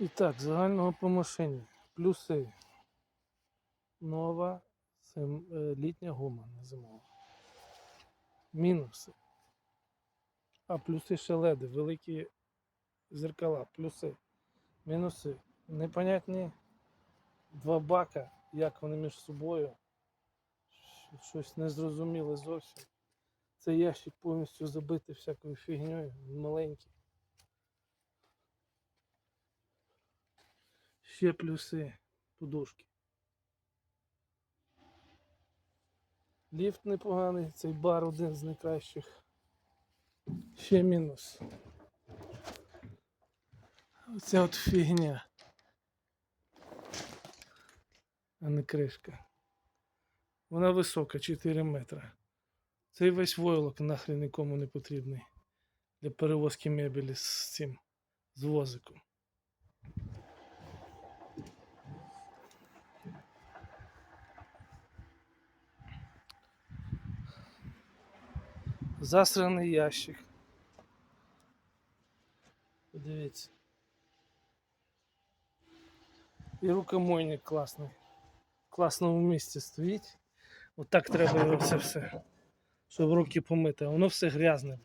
І так, загального по машині. Плюси. Нова е, літня гума не зимова. Мінуси. А плюси ще леди, великі зеркала, плюси. Мінуси. Непонятні два бака, як вони між собою. Щось незрозуміле зовсім. Цей ящик повністю забитий всякою фігньою, маленький. Ще плюси подушки. Ліфт непоганий, цей бар один з найкращих. Ще мінус. Оця от фігня. А не кришка. Вона висока, 4 метри. Цей весь войлок нахрен нікому не потрібний. Для перевозки мебелі з цим з возиком. Засраний ящик. Подивіться. І рукомойник класний. В класному місці стоїть. Отак треба його це все. Щоб руки помити, а воно все грязне.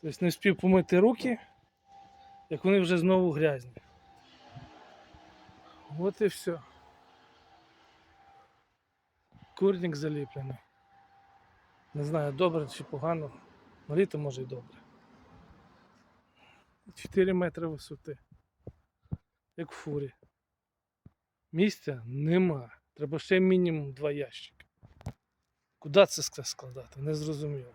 Тобто не встиг помити руки, як вони вже знову грязні. От і все. Курник заліплений. Не знаю, добре чи погано. На літо може й добре. 4 метри висоти. Як в фурі. Місця нема. Треба ще мінімум два ящики. Куди це складати? Не зрозуміло.